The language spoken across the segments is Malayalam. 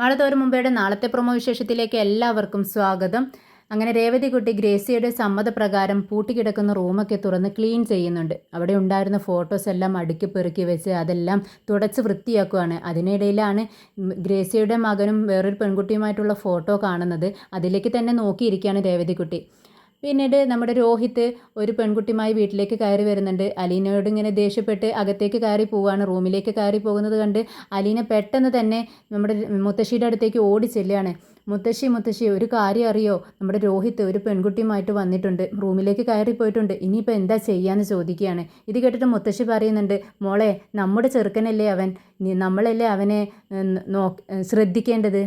മഴ മുംബൈയുടെ നാളത്തെ പ്രൊമോ വിശേഷത്തിലേക്ക് എല്ലാവർക്കും സ്വാഗതം. അങ്ങനെ രേവതി കുട്ടി ഗ്രേസിയുടെ സമ്മതപ്രകാരം പൂട്ടിക്കിടക്കുന്ന റൂമൊക്കെ തുറന്ന് ക്ലീൻ ചെയ്യുന്നുണ്ട്. അവിടെ ഉണ്ടായിരുന്ന ഫോട്ടോസ് എല്ലാം അടുക്കി പെറുക്കി വെച്ച് അതെല്ലാം തുടച്ച് വൃത്തിയാക്കുകയാണ് അതിനിടയിലാണ് ഗ്രേസിയുടെ മകനും വേറൊരു പെൺകുട്ടിയുമായിട്ടുള്ള ഫോട്ടോ കാണുന്നത്. അതിലേക്ക് തന്നെ നോക്കിയിരിക്കുകയാണ് രേവതി കുട്ടി. പിന്നീട് നമ്മുടെ രോഹിത് ഒരു പെൺകുട്ടിയുമായി വീട്ടിലേക്ക് കയറി വരുന്നുണ്ട്. അലീനയോട് ഇങ്ങനെ ദേഷ്യപ്പെട്ട് അകത്തേക്ക് കയറി പോവുകയാണ് റൂമിലേക്ക് കയറി പോകുന്നത് കണ്ട് അലീന പെട്ടെന്ന് തന്നെ നമ്മുടെ മുത്തശ്ശിയുടെ അടുത്തേക്ക് ഓടി ചെല്ലുകയാണ്. മുത്തശ്ശി മുത്തശ്ശി ഒരു കാര്യം അറിയോ? നമ്മുടെ രോഹിത് ഒരു പെൺകുട്ടിയുമായിട്ട് വന്നിട്ടുണ്ട്. റൂമിലേക്ക് കയറി പോയിട്ടുണ്ട്. ഇനിയിപ്പോൾ എന്താ ചെയ്യാന്ന് ചോദിക്കുകയാണ്. ഇത് കേട്ടിട്ട് മുത്തശ്ശി പറയുന്നുണ്ട് മോളെ നമ്മുടെ ചെറുക്കനല്ലേ അവൻ? നമ്മളല്ലേ അവനെ നോ ശ്രദ്ധിക്കേണ്ടത്?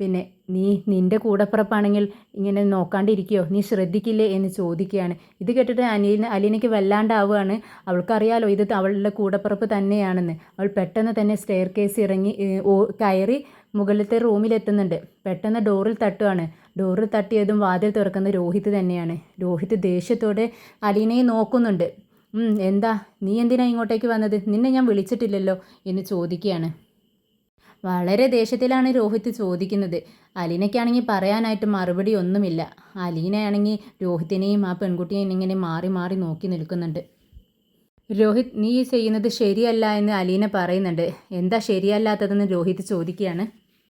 പിന്നെ നീ നിന്റെ കൂടപ്പിറപ്പാണെങ്കിൽ ഇങ്ങനെ നോക്കാണ്ടിരിക്കുകയോ നീ ശ്രദ്ധിക്കില്ലേ എന്ന് ചോദിക്കുകയാണ്. ഇത് കേട്ടിട്ട് അനിയന് അലീനയ്ക്ക് വല്ലാണ്ടാവുകയാണ്. അവൾക്കറിയാലോ ഇത് അവളുടെ കൂടപ്പിറപ്പ് തന്നെയാണെന്ന്. അവൾ പെട്ടെന്ന് തന്നെ സ്റ്റെയർ കേസ് ഇറങ്ങി കയറി മുകളിലത്തെ റൂമിലെത്തുന്നുണ്ട്. പെട്ടെന്ന് ഡോറിൽ തട്ടുകയാണ് ഡോറിൽ തട്ടിയതും വാതിൽ തുറക്കുന്ന രോഹിത് തന്നെയാണ്. രോഹിത് ദേഷ്യത്തോടെ അലീനയെ നോക്കുന്നുണ്ട്. എന്താ? നീ എന്തിനാ ഇങ്ങോട്ടേക്ക് വന്നത്? നിന്നെ ഞാൻ വിളിച്ചിട്ടില്ലല്ലോ എന്ന് ചോദിക്കുകയാണ്. വളരെ ദേഷ്യത്തിലാണ് രോഹിത് ചോദിക്കുന്നത്. അലീനയ്ക്കാണെങ്കിൽ പറയാനായിട്ട് മറുപടി ഒന്നുമില്ല. അലീനയാണെങ്കിൽ രോഹിത്തിനെയും ആ പെൺകുട്ടിയെയും ഇങ്ങനെ മാറി മാറി നോക്കി നിൽക്കുന്നുണ്ട്. രോഹിത് നീ ചെയ്യുന്നത് ശരിയല്ല എന്ന് അലീന പറയുന്നുണ്ട്. എന്താ ശരിയല്ലാത്തതെന്ന് രോഹിത് ചോദിക്കുകയാണ്.